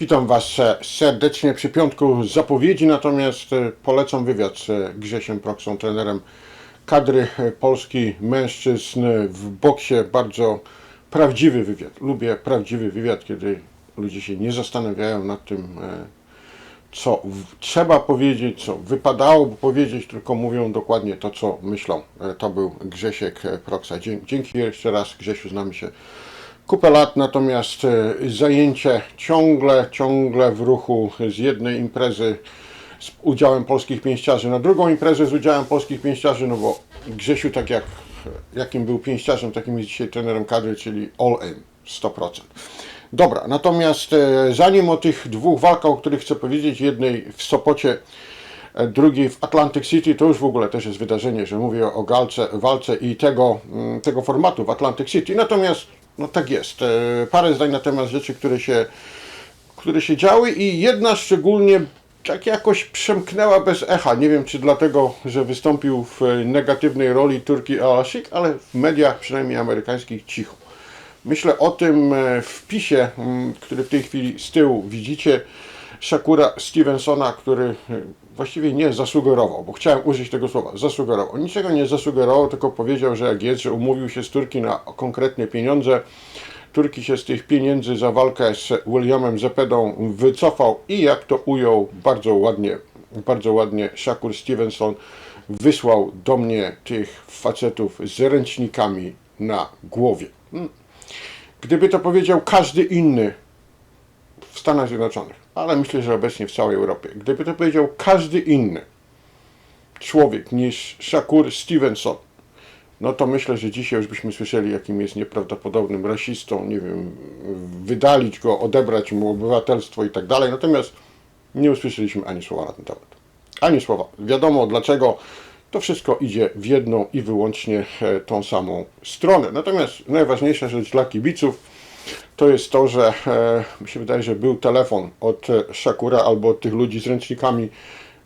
Witam Was serdecznie przy piątku zapowiedzi, natomiast e, polecam wywiad z e, Grzesiem Proksą, trenerem kadry e, Polski mężczyzn w boksie. Bardzo prawdziwy wywiad. Lubię prawdziwy wywiad, kiedy ludzie się nie zastanawiają nad tym, co trzeba powiedzieć, co wypadałoby powiedzieć, tylko mówią dokładnie to, co myślą. To był Grzesiek Proksa. Dzięki jeszcze raz, Grzesiu, znamy się kupę lat, natomiast e, zajęcie ciągle, ciągle w ruchu z jednej imprezy z udziałem polskich pięściarzy na drugą imprezę z udziałem polskich pięściarzy, no bo Grzesiu tak jak jakim był pięściarzem, takim jest dzisiaj trenerem kadry, czyli all in, 100%. Dobra, natomiast e, zanim o tych dwóch walkach, o których chcę powiedzieć, jednej w Sopocie, e, drugiej w Atlantic City, to już w ogóle też jest wydarzenie, że mówię o galce, walce i tego, mm, tego formatu w Atlantic City. Natomiast, no tak jest, e, parę zdań na temat rzeczy, które się, które się działy i jedna szczególnie tak jakoś przemknęła bez echa. Nie wiem, czy dlatego, że wystąpił w e, negatywnej roli Turki Al-Ashik, ale w mediach, przynajmniej amerykańskich, cicho. Myślę o tym e, wpisie, który w tej chwili z tyłu widzicie, Shakura Stevensona, który właściwie nie zasugerował, bo chciałem użyć tego słowa, zasugerował. Niczego nie zasugerował, tylko powiedział, że jak jest, że umówił się z Turki na konkretne pieniądze, Turki się z tych pieniędzy za walkę z Williamem Zepedą wycofał i jak to ujął bardzo ładnie, bardzo ładnie Shakur Stevenson wysłał do mnie tych facetów z ręcznikami na głowie. Hmm. Gdyby to powiedział każdy inny w Stanach Zjednoczonych, ale myślę, że obecnie w całej Europie, gdyby to powiedział każdy inny człowiek niż Shakur Stevenson, no to myślę, że dzisiaj już byśmy słyszeli, jakim jest nieprawdopodobnym rasistą, nie wiem, wydalić go, odebrać mu obywatelstwo i tak dalej. Natomiast nie usłyszeliśmy ani słowa na ten temat. Ani słowa. Wiadomo dlaczego. To wszystko idzie w jedną i wyłącznie e, tą samą stronę. Natomiast najważniejsza rzecz dla kibiców to jest to, że e, mi się wydaje, że był telefon od e, Shakura albo od tych ludzi z ręcznikami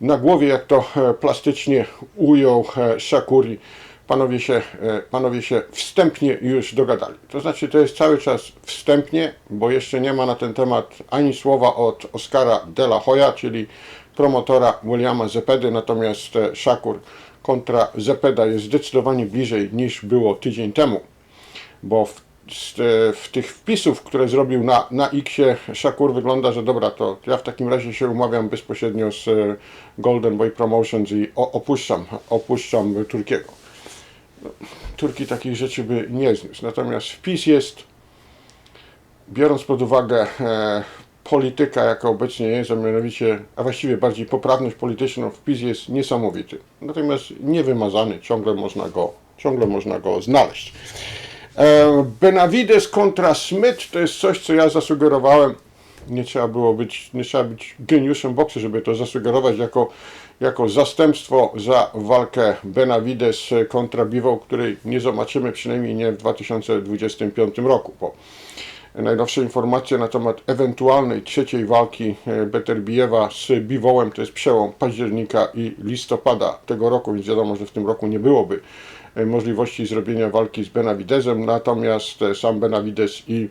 na głowie, jak to e, plastycznie ujął Shakuri. Panowie się, panowie się wstępnie już dogadali. To znaczy, to jest cały czas wstępnie, bo jeszcze nie ma na ten temat ani słowa od Oscara De La Hoya, czyli promotora Williama Zepedy, natomiast Shakur kontra Zepeda jest zdecydowanie bliżej niż było tydzień temu bo w, w tych wpisów, które zrobił na, na Xie, Shakur wygląda, że dobra, to ja w takim razie się umawiam bezpośrednio z e, Golden Boy Promotions i opuszczam, opuszczam Turkiego. Turki takich rzeczy by nie zniósł. Natomiast wpis jest, biorąc pod uwagę e, polityka, jaka obecnie jest, a mianowicie, a właściwie bardziej poprawność polityczną, wpis jest niesamowity. Natomiast niewymazany, ciągle można go, ciągle można go znaleźć. E, Benavides kontra Smith to jest coś, co ja zasugerowałem. Nie trzeba było być, nie trzeba być geniuszem boksu, żeby to zasugerować jako, jako zastępstwo za walkę Benavides kontra Bivo, której nie zobaczymy przynajmniej nie w 2025 roku. Bo najnowsze informacje na temat ewentualnej trzeciej walki e, Beterbijewa z Biwołem to jest przełom października i listopada tego roku, więc wiadomo, że w tym roku nie byłoby e, możliwości zrobienia walki z Benavidezem, natomiast e, sam Benavides i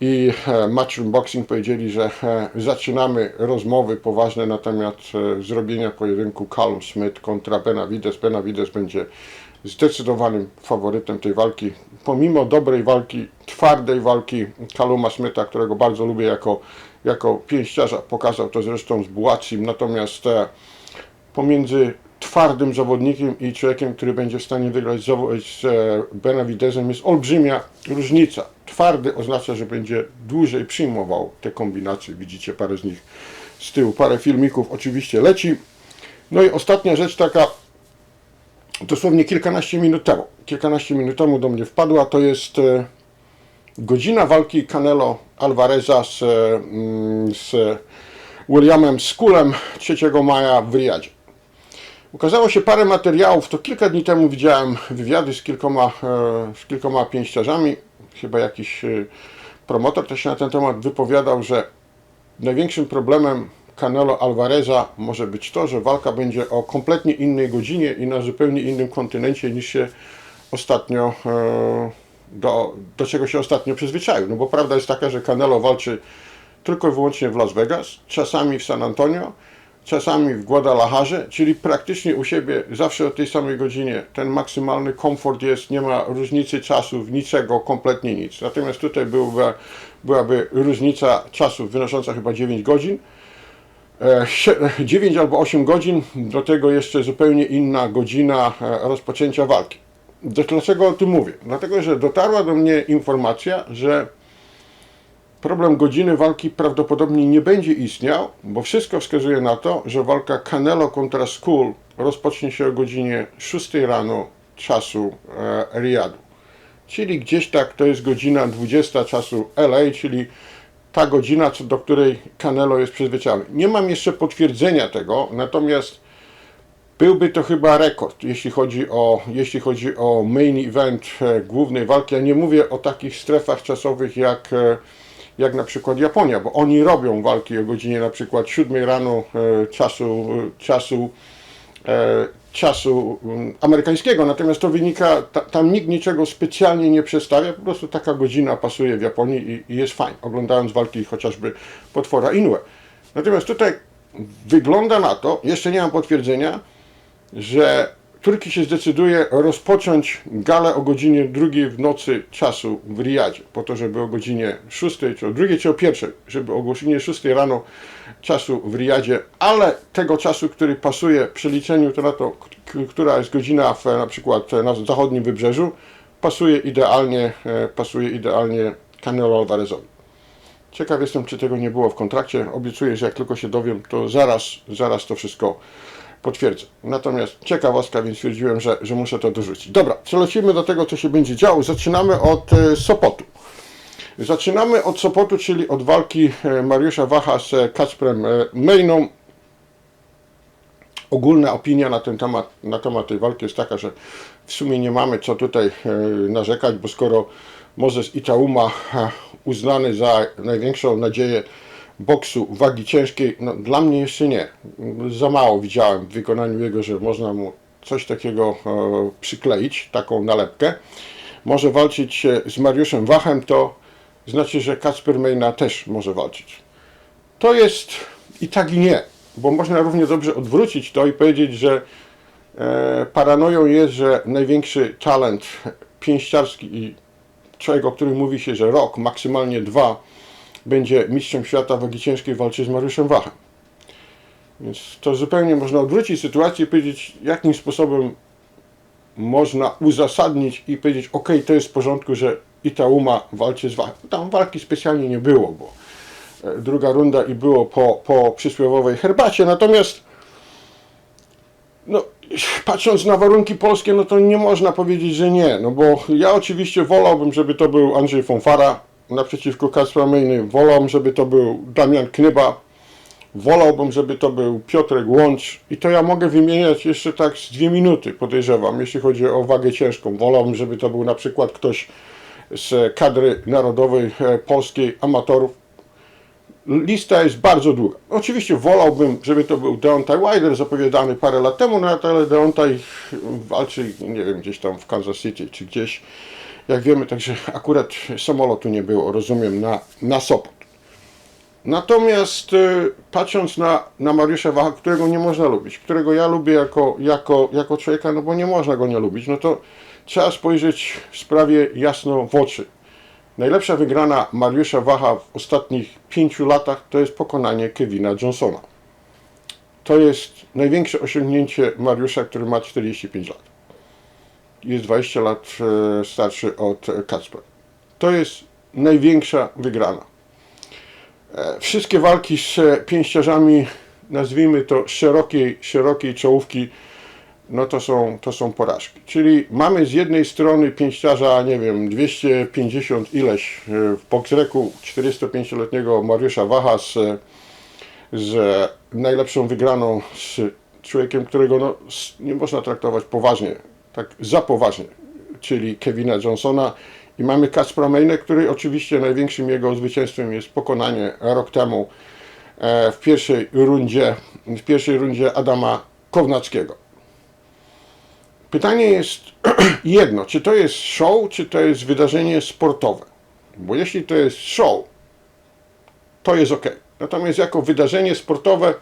i e, Matchroom Boxing powiedzieli, że e, zaczynamy rozmowy poważne na temat e, zrobienia pojedynku Callum Smith kontra Benavides. Benavides będzie zdecydowanym faworytem tej walki. Pomimo dobrej walki, twardej walki Calluma Smitha, którego bardzo lubię jako, jako pięściarza, pokazał to zresztą z Bułacim, natomiast e, pomiędzy twardym zawodnikiem i człowiekiem, który będzie w stanie wygrać z e, Benavidezem jest olbrzymia różnica. Twardy oznacza, że będzie dłużej przyjmował te kombinacje. Widzicie parę z nich z tyłu, parę filmików oczywiście leci. No i ostatnia rzecz taka, dosłownie kilkanaście minut temu, kilkanaście minut temu do mnie wpadła, to jest e, godzina walki Canelo Alvareza z, e, mm, z Williamem Skulem 3 maja w Riyadzie. Ukazało się parę materiałów, to kilka dni temu widziałem wywiady z kilkoma, e, z kilkoma pięściarzami, chyba jakiś e, promotor też się na ten temat wypowiadał, że największym problemem Canelo Alvareza może być to, że walka będzie o kompletnie innej godzinie i na zupełnie innym kontynencie niż się ostatnio e, do, do czego się ostatnio przyzwyczaił. No bo prawda jest taka, że Canelo walczy tylko i wyłącznie w Las Vegas, czasami w San Antonio, czasami w Guadalajarze, czyli praktycznie u siebie zawsze o tej samej godzinie. Ten maksymalny komfort jest, nie ma różnicy czasów, niczego, kompletnie nic. Natomiast tutaj byłby, byłaby różnica czasów wynosząca chyba 9 godzin. E, sie- 9 albo 8 godzin, do tego jeszcze zupełnie inna godzina e, rozpoczęcia walki. Dlaczego o tym mówię? Dlatego, że dotarła do mnie informacja, że problem godziny walki prawdopodobnie nie będzie istniał, bo wszystko wskazuje na to, że walka Canelo kontra Skull rozpocznie się o godzinie 6 rano czasu e, Riyadu. Czyli gdzieś tak to jest godzina 20 czasu LA, czyli ta godzina, co do której Canelo jest przyzwyczajony. Nie mam jeszcze potwierdzenia tego, natomiast byłby to chyba rekord, jeśli chodzi o, jeśli chodzi o main event e, głównej walki. Ja nie mówię o takich strefach czasowych jak, e, jak na przykład Japonia, bo oni robią walki o godzinie na przykład 7 rano e, czasu, czasu, e, czasu amerykańskiego, natomiast to wynika, ta, tam nikt niczego specjalnie nie przestawia, po prostu taka godzina pasuje w Japonii i, i jest fajnie, oglądając walki chociażby potwora Inoue. Natomiast tutaj wygląda na to, jeszcze nie mam potwierdzenia, że Turki się zdecyduje rozpocząć galę o godzinie drugiej w nocy czasu w Riyadzie, po to, żeby o godzinie 6, czy o drugiej, czy o pierwszej, żeby o godzinie 6 rano czasu w Riyadzie, ale tego czasu, który pasuje przeliczeniu to na to, która jest godzina w, na przykład na zachodnim wybrzeżu, pasuje idealnie, e, pasuje idealnie Canelo Alvarezowi. Ciekaw jestem, czy tego nie było w kontrakcie. Obiecuję, że jak tylko się dowiem, to zaraz, zaraz to wszystko potwierdzę. Natomiast ciekawostka, więc stwierdziłem, że, że muszę to dorzucić. Dobra, przelecimy do tego, co się będzie działo. Zaczynamy od e, Sopotu. Zaczynamy od Sopotu, czyli od walki e, Mariusza Wacha z Kacprem e, Mejną. Ogólna opinia na ten temat, na temat tej walki jest taka, że w sumie nie mamy co tutaj narzekać, bo skoro Mozes Itauma uznany za największą nadzieję boksu wagi ciężkiej, no dla mnie jeszcze nie. Za mało widziałem w wykonaniu jego, że można mu coś takiego e, przykleić, taką nalepkę. Może walczyć z Mariuszem Wachem, to znaczy, że Kacper Mejna też może walczyć. To jest i tak i nie, bo można równie dobrze odwrócić to i powiedzieć, że e, paranoją jest, że największy talent pięściarski i człowiek, o którym mówi się, że rok, maksymalnie dwa, będzie mistrzem świata wagi ciężkiej walczy z Mariuszem Wachem. Więc to zupełnie można odwrócić sytuację i powiedzieć, jakim sposobem można uzasadnić i powiedzieć, ok, to jest w porządku, że Itauma walczy z Wachem. Tam walki specjalnie nie było, bo e, druga runda i było po, po przysłowiowej herbacie. Natomiast no, patrząc na warunki polskie, no to nie można powiedzieć, że nie. No bo ja oczywiście wolałbym, żeby to był Andrzej Fonfara naprzeciwko Kacpra Mejny. Wolałbym, żeby to był Damian Knyba. Wolałbym, żeby to był Piotrek Łącz. I to ja mogę wymieniać jeszcze tak z dwie minuty, podejrzewam, jeśli chodzi o wagę ciężką. Wolałbym, żeby to był na przykład ktoś z kadry narodowej e, polskiej amatorów. Lista jest bardzo długa. Oczywiście wolałbym, żeby to był Deontay Wilder zapowiadany parę lat temu, no ale Deontay walczy, nie wiem, gdzieś tam w Kansas City czy gdzieś, jak wiemy, także akurat samolotu nie było, rozumiem, na, na Sopot. Natomiast y, patrząc na, na Mariusza Wacha, którego nie można lubić, którego ja lubię jako, jako, jako człowieka, no bo nie można go nie lubić, no to trzeba spojrzeć w sprawie jasno w oczy. Najlepsza wygrana Mariusza Wacha w ostatnich pięciu latach to jest pokonanie Kevina Johnsona. To jest największe osiągnięcie Mariusza, który ma 45 lat. Jest 20 lat e, starszy od Kacpra. To jest największa wygrana. E, Wszystkie walki z pięściarzami, nazwijmy to szerokiej, szerokiej czołówki, no to są, to są porażki. Czyli mamy z jednej strony pięściarza, nie wiem, 250 ileś e, w boksreku 45-letniego Mariusza Wacha z, z najlepszą wygraną z człowiekiem, którego no, nie można traktować poważnie, tak za poważnie, czyli Kevina Johnsona i mamy Kacpra Mejnę, który oczywiście największym jego zwycięstwem jest pokonanie rok temu e, w pierwszej rundzie, w pierwszej rundzie Adama Kownackiego. Pytanie jest jedno, czy to jest show, czy to jest wydarzenie sportowe? Bo jeśli to jest show, to jest ok. Natomiast jako wydarzenie sportowe,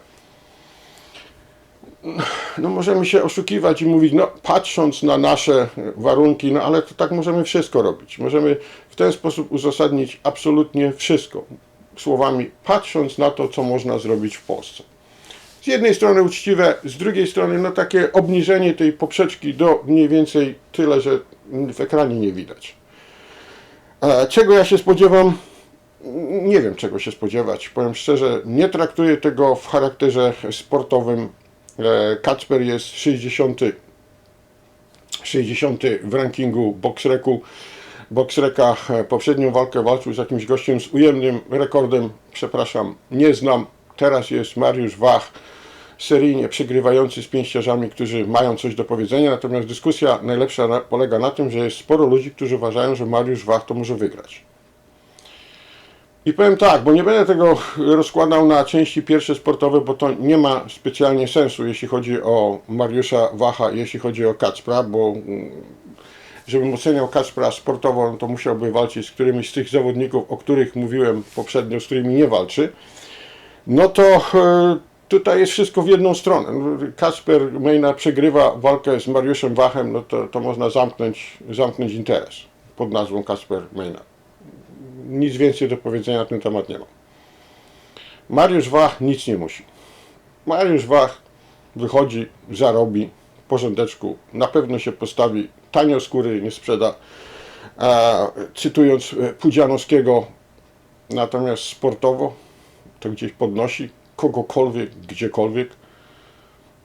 no możemy się oszukiwać i mówić, no patrząc na nasze warunki, no ale to tak możemy wszystko robić. Możemy w ten sposób uzasadnić absolutnie wszystko. Słowami, patrząc na to, co można zrobić w Polsce. Z jednej strony uczciwe, z drugiej strony no takie obniżenie tej poprzeczki do mniej więcej tyle, że w ekranie nie widać. E, Czego ja się spodziewam? Nie wiem czego się spodziewać. Powiem szczerze, nie traktuję tego w charakterze sportowym. E, Kacper jest 60, 60 w rankingu Boxreku. Boxreka e, poprzednią walkę walczył z jakimś gościem z ujemnym rekordem. Przepraszam, nie znam. Teraz jest Mariusz Wach, seryjnie przegrywający z pięściarzami, którzy mają coś do powiedzenia. Natomiast dyskusja najlepsza na, polega na tym, że jest sporo ludzi, którzy uważają, że Mariusz Wach to może wygrać. I powiem tak, bo nie będę tego rozkładał na części pierwsze sportowe, bo to nie ma specjalnie sensu, jeśli chodzi o Mariusza Wacha, jeśli chodzi o Kacpra, bo mm, żebym oceniał Kacpra sportowo, no to musiałby walczyć z którymiś z tych zawodników, o których mówiłem poprzednio, z którymi nie walczy. No to e, tutaj jest wszystko w jedną stronę. No, Kacper Mejna przegrywa walkę z Mariuszem Wachem, no to, to można zamknąć, zamknąć interes pod nazwą Kacper Mejna nic więcej do powiedzenia na ten temat nie mam. Mariusz Wach nic nie musi. Mariusz Wach wychodzi, zarobi porządeczku, na pewno się postawi, tanio skóry nie sprzeda, cytując e, Pudzianowskiego, natomiast sportowo to gdzieś podnosi kogokolwiek, gdziekolwiek.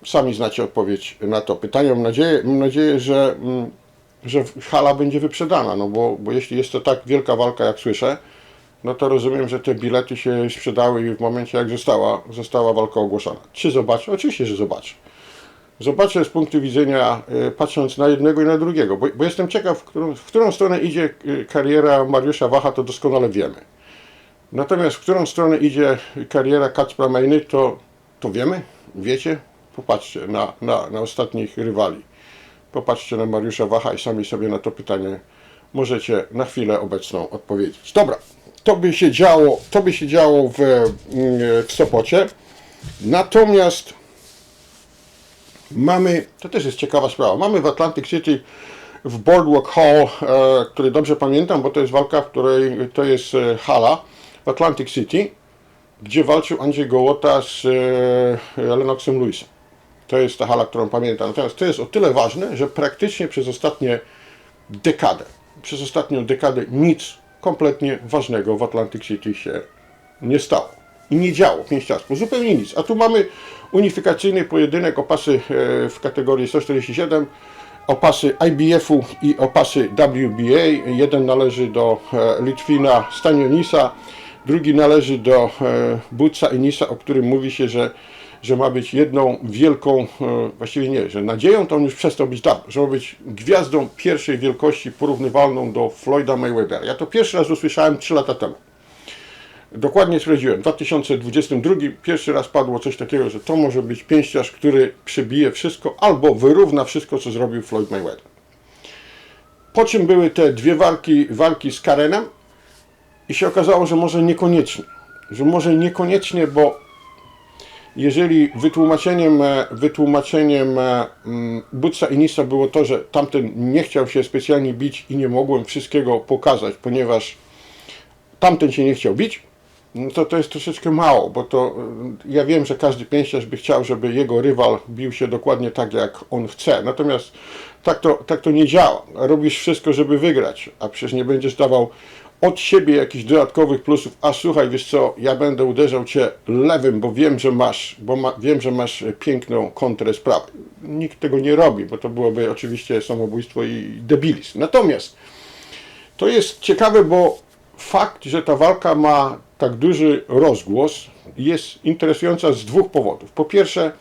Sami znacie odpowiedź na to pytanie. Mam nadzieję, mam nadzieję że mm, że hala będzie wyprzedana, no bo, bo jeśli jest to tak wielka walka, jak słyszę, no to rozumiem, że te bilety się sprzedały w momencie, jak została, została walka ogłoszona. Czy zobaczę? Oczywiście, że zobaczę. Zobaczę z punktu widzenia, y, patrząc na jednego i na drugiego, bo, bo jestem ciekaw, w którą, w którą stronę idzie y, kariera Mariusza Wacha, to doskonale wiemy. Natomiast w którą stronę idzie kariera Kacpra Mejny, to, to wiemy? Wiecie? Popatrzcie na, na, na ostatnich rywali. Popatrzcie na Mariusza Wacha i sami sobie na to pytanie możecie na chwilę obecną odpowiedzieć. Dobra, to by się działo, to by się działo w, mm, w Sopocie. Natomiast mamy, to też jest ciekawa sprawa, mamy w Atlantic City w Boardwalk Hall, e, który dobrze pamiętam, bo to jest walka, w której to jest e, hala w Atlantic City, gdzie walczył Andrzej Gołota z e, Lennoxem Lewisem. To jest ta hala, którą pamiętam. Natomiast to jest o tyle ważne, że praktycznie przez ostatnie dekadę, przez ostatnią dekadę nic kompletnie ważnego w Atlantic City się nie stało. I nie działo pięściarstwo, zupełnie nic. A tu mamy unifikacyjny pojedynek o pasy e, w kategorii 147, o pasy IBF-u i o pasy WBA. Jeden należy do e, Litwina Stanionisa, drugi należy do e, Butsa Inisa, o którym mówi się, że że ma być jedną wielką, e, właściwie nie, że nadzieją to on już przestał być dawno, że ma być gwiazdą pierwszej wielkości porównywalną do Floyda Mayweathera. Ja to pierwszy raz usłyszałem 3 lata temu. Dokładnie sprawdziłem. W 2022 pierwszy raz padło coś takiego, że to może być pięściarz, który przebije wszystko albo wyrówna wszystko, co zrobił Floyd Mayweather. Po czym były te dwie walki, walki z Karenem i się okazało, że może niekoniecznie. Że może niekoniecznie, bo jeżeli wytłumaczeniem, e, wytłumaczeniem e, mm, Butsa i Nisa było to, że tamten nie chciał się specjalnie bić i nie mogłem wszystkiego pokazać, ponieważ tamten się nie chciał bić, no to to jest troszeczkę mało, bo to e, ja wiem, że każdy pięściarz by chciał, żeby jego rywal bił się dokładnie tak, jak on chce. Natomiast tak to, tak to nie działa. Robisz wszystko, żeby wygrać, a przecież nie będziesz dawał od siebie jakichś dodatkowych plusów, a słuchaj, wiesz co, ja będę uderzał cię lewym, bo wiem, że masz, bo ma, wiem, że masz piękną kontrę z prawej. Nikt tego nie robi, bo to byłoby oczywiście samobójstwo i debilizm. Natomiast to jest ciekawe, bo fakt, że ta walka ma tak duży rozgłos, jest interesująca z dwóch powodów. Po pierwsze,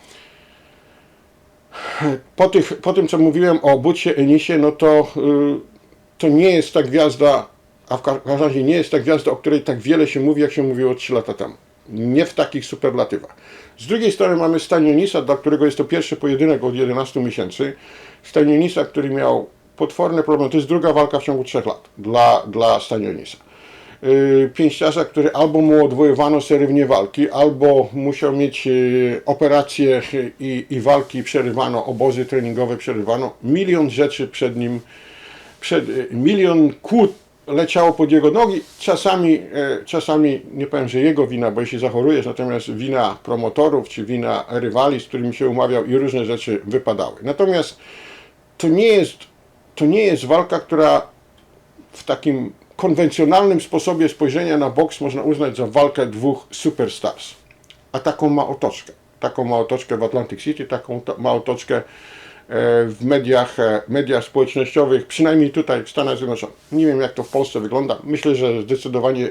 po, tych, po tym, co mówiłem o Butsie Enisie, no to, yy, to nie jest ta gwiazda a w każdym razie nie jest ta gwiazda, o której tak wiele się mówi, jak się mówiło 3 lata temu. Nie w takich superlatywach. Z drugiej strony mamy Stanionisa, dla którego jest to pierwszy pojedynek od 11 miesięcy. Stanionisa, który miał potworne problemy. To jest druga walka w ciągu 3 lat dla, dla Stanionisa. y, pięściarza, który albo mu odwoływano serywnie walki, albo musiał mieć y, operacje i, i walki przerywano, obozy treningowe przerywano. Milion rzeczy przed nim, przed, y, milion kłód leciało pod jego nogi. Czasami, e, czasami nie powiem, że jego wina, bo jeśli zachorujesz, natomiast wina promotorów czy wina rywali, z którymi się umawiał i różne rzeczy wypadały. Natomiast to nie jest, to nie jest walka, która w takim konwencjonalnym sposobie spojrzenia na boks można uznać za walkę dwóch superstars. A taką ma otoczkę. Taką ma otoczkę w Atlantic City, taką ma otoczkę w mediach, e, mediach społecznościowych, przynajmniej tutaj w Stanach Zjednoczonych. Nie wiem jak to w Polsce wygląda. Myślę, że zdecydowanie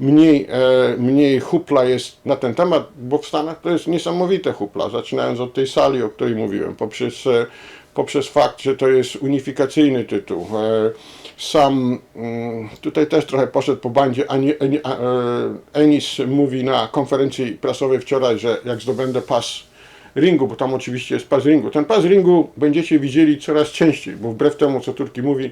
mniej, e, mniej hupla jest na ten temat, bo w Stanach to jest niesamowite hupla, zaczynając od tej sali, o której mówiłem, poprzez, e, poprzez fakt, że to jest unifikacyjny tytuł. E, Sam mm, tutaj też trochę poszedł po bandzie. E, Enis mówi na konferencji prasowej wczoraj, że jak zdobędę pas ringu, bo tam oczywiście jest pas ringu. Ten pas ringu będziecie widzieli coraz częściej, bo wbrew temu, co Turki mówi,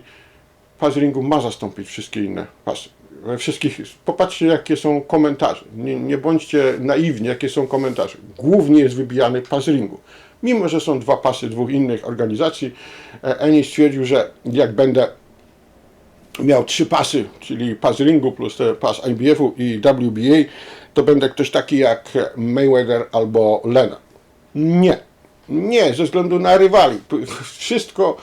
pas ringu ma zastąpić wszystkie inne pasy. We wszystkich, popatrzcie jakie są komentarze. Nie, nie bądźcie naiwni, jakie są komentarze. Głównie jest wybijany pas ringu. Mimo, że są dwa pasy dwóch innych organizacji, e, Enis stwierdził, że jak będę miał trzy pasy, czyli pas ringu plus pas IBF-u i WBA, to będę ktoś taki jak Mayweather albo Lena. Nie. Nie, ze względu na rywali. Wszystko,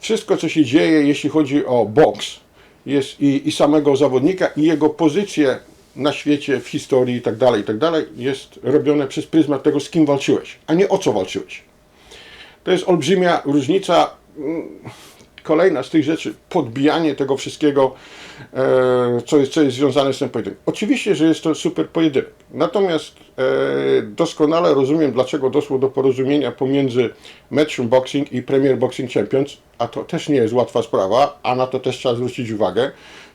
wszystko co się dzieje, jeśli chodzi o boks jest i, i samego zawodnika i jego pozycję na świecie, w historii i tak dalej, i tak dalej, jest robione przez pryzmat tego, z kim walczyłeś, a nie o co walczyłeś. To jest olbrzymia różnica. Kolejna z tych rzeczy, podbijanie tego wszystkiego, e, co, jest, co jest związane z tym pojedynkiem. Oczywiście, że jest to super pojedynek. Natomiast e, doskonale rozumiem, dlaczego doszło do porozumienia pomiędzy Matchroom Boxing i Premier Boxing Champions, a to też nie jest łatwa sprawa, a na to też trzeba zwrócić uwagę.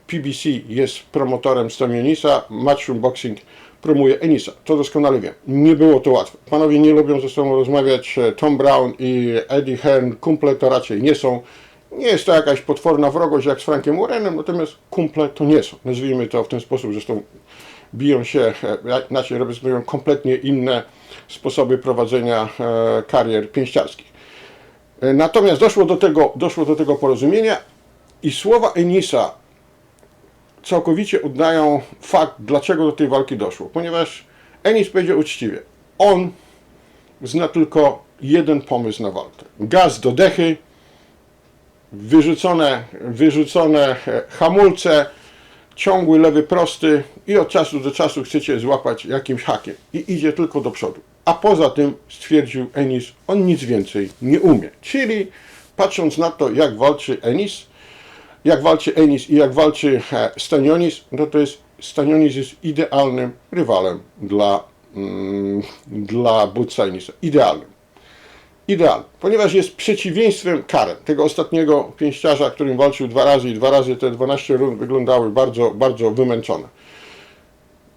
PBC jest promotorem Stamionisa, Matchroom Boxing promuje Enisa. To doskonale wiem. Nie było to łatwe. Panowie nie lubią ze sobą rozmawiać. e, Tom Brown i Eddie Hearn, kumple to raczej nie są. Nie jest to jakaś potworna wrogość jak z Frankiem Warrenem, natomiast kumple to nie są. Nazwijmy to w ten sposób, zresztą biją się, inaczej reprezentują kompletnie inne sposoby prowadzenia e, karier pięściarskich. E, Natomiast doszło do tego, doszło do tego porozumienia i słowa Enisa całkowicie oddają fakt, dlaczego do tej walki doszło. Ponieważ Enis powiedział uczciwie, on zna tylko jeden pomysł na walkę. Gaz do dechy, wyrzucone, wyrzucone e, hamulce, ciągły lewy prosty i od czasu do czasu chcecie złapać jakimś hakiem i idzie tylko do przodu. A poza tym stwierdził Enis, on nic więcej nie umie. Czyli patrząc na to, jak walczy Enis, jak walczy Enis i jak walczy e, Stanionis, no to jest Stanionis jest idealnym rywalem dla, mm, dla Butsa Enisa. Idealnym. Idealny, ponieważ jest przeciwieństwem Karen, tego ostatniego pięściarza, którym walczył dwa razy i dwa razy te 12 rund wyglądały bardzo, bardzo wymęczone.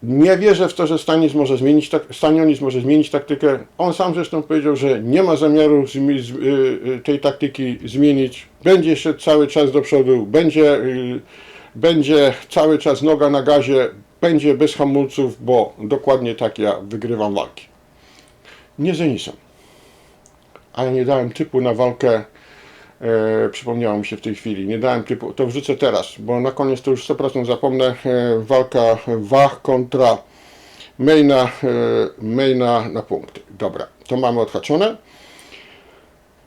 Nie wierzę w to, że Stanis może zmienić, tak, Stanionis może zmienić taktykę. On sam zresztą powiedział, że nie ma zamiaru zmi- z, y, y, tej taktyki zmienić. Będzie szedł cały czas do przodu, będzie, y, będzie cały czas noga na gazie, będzie bez hamulców, bo dokładnie tak ja wygrywam walki. Nie z Enisem. A ja nie dałem typu na walkę, e, przypomniało mi się w tej chwili, nie dałem typu, to wrzucę teraz, bo na koniec to już 100% zapomnę, e, walka Wach kontra Maina, e, Maina na punkty. Dobra, to mamy odhaczone.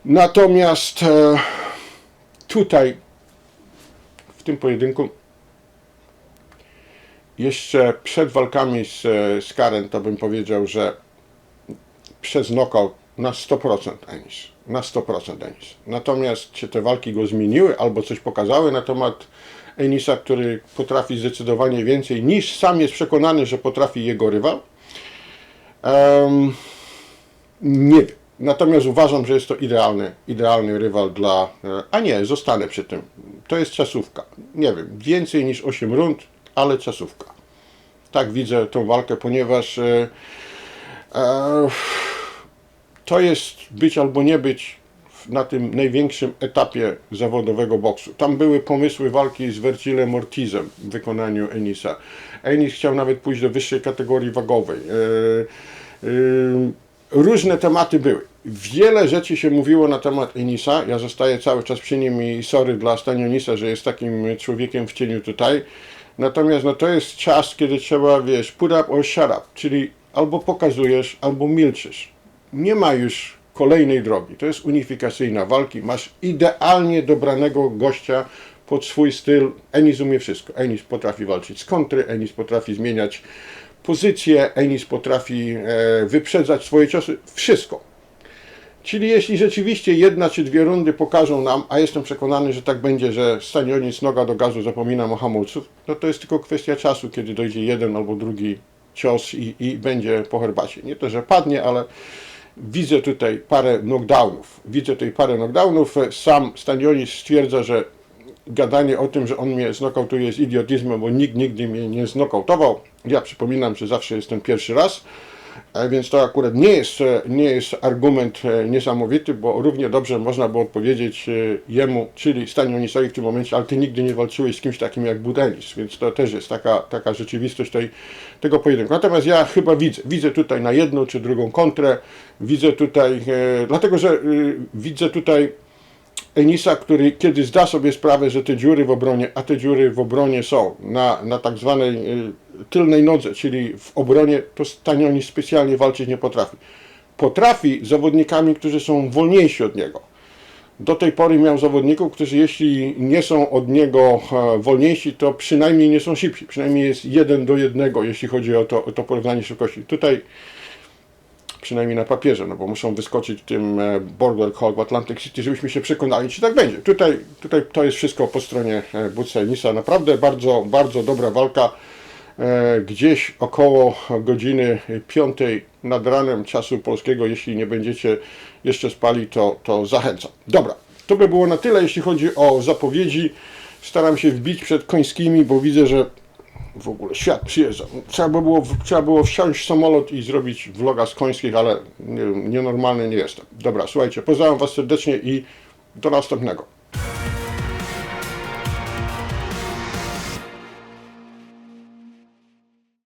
Natomiast e, tutaj, w tym pojedynku, jeszcze przed walkami z, e, z Karen, to bym powiedział, że przez knockout na 100% Enis. Na 100% Enis. Natomiast się te walki go zmieniły albo coś pokazały na temat Enisa, który potrafi zdecydowanie więcej niż sam jest przekonany, że potrafi jego rywal. Em, nie wiem. Natomiast uważam, że jest to idealny, idealny rywal dla. e, A nie, zostanę przy tym. To jest czasówka. Nie wiem, więcej niż 8 rund, ale czasówka. Tak widzę tą walkę, ponieważ e, e, to jest być albo nie być na tym największym etapie zawodowego boksu. Tam były pomysły walki z Vergilem Ortizem w wykonaniu Enisa. Enis chciał nawet pójść do wyższej kategorii wagowej. E, e, różne tematy były. Wiele rzeczy się mówiło na temat Enisa. Ja zostaję cały czas przy nim i sorry dla Stanionisa, że jest takim człowiekiem w cieniu tutaj. Natomiast no, to jest czas, kiedy trzeba, wiesz, put up or shut up, czyli albo pokazujesz, albo milczysz. Nie ma już kolejnej drogi. To jest unifikacyjna walki. Masz idealnie dobranego gościa pod swój styl. Enis umie wszystko. Enis potrafi walczyć z kontry, Enis potrafi zmieniać pozycję, Enis potrafi e, wyprzedzać swoje ciosy. Wszystko. Czyli jeśli rzeczywiście jedna czy dwie rundy pokażą nam, a jestem przekonany, że tak będzie, że Stanionic noga do gazu zapominam o hamulców, no to jest tylko kwestia czasu, kiedy dojdzie jeden albo drugi cios i, i będzie po herbacie. Nie to, że padnie, ale widzę tutaj parę knockdownów. Widzę tutaj parę knockdownów. Sam Stanionic stwierdza, że gadanie o tym, że on mnie znokautuje jest idiotyzmem, bo nikt nigdy mnie nie znokautował. Ja przypominam, że zawsze jest ten pierwszy raz. E, Więc to akurat nie jest, e, nie jest argument e, niesamowity, bo równie dobrze można by odpowiedzieć jemu, czyli Stanionisowi w tym momencie, ale ty nigdy nie walczyłeś z kimś takim jak Budenis, więc to też jest taka, taka rzeczywistość tej, tego pojedynku. Natomiast ja chyba widzę, widzę tutaj na jedną czy drugą kontrę, widzę tutaj, dlatego że widzę tutaj Enisa, który kiedy zda sobie sprawę, że te dziury w obronie, a te dziury w obronie są na, na tak zwanej y, tylnej nodze, czyli w obronie, to Stanionis specjalnie walczyć nie potrafi. Potrafi zawodnikami, którzy są wolniejsi od niego. Do tej pory miał zawodników, którzy jeśli nie są od niego e, wolniejsi, to przynajmniej nie są szybsi. Przynajmniej jest jeden do jednego, jeśli chodzi o to, o to porównanie szybkości. Tutaj przynajmniej na papierze, no bo muszą wyskoczyć tym e, Border Collie w Atlantic City, żebyśmy się przekonali, czy tak będzie. Tutaj, tutaj to jest wszystko po stronie e, Butsa i Nisa. Naprawdę bardzo, bardzo dobra walka. E, Gdzieś około godziny piątej nad ranem czasu polskiego, jeśli nie będziecie jeszcze spali, to, to zachęcam. Dobra, to by było na tyle, jeśli chodzi o zapowiedzi. Staram się wbić przed końskimi, bo widzę, że w ogóle świat przyjeżdża. Trzeba by było, trzeba było wsiąść w samolot i zrobić vloga z końskich, ale nie, nienormalny nie jestem. Dobra, słuchajcie, pozdrawiam Was serdecznie i do następnego.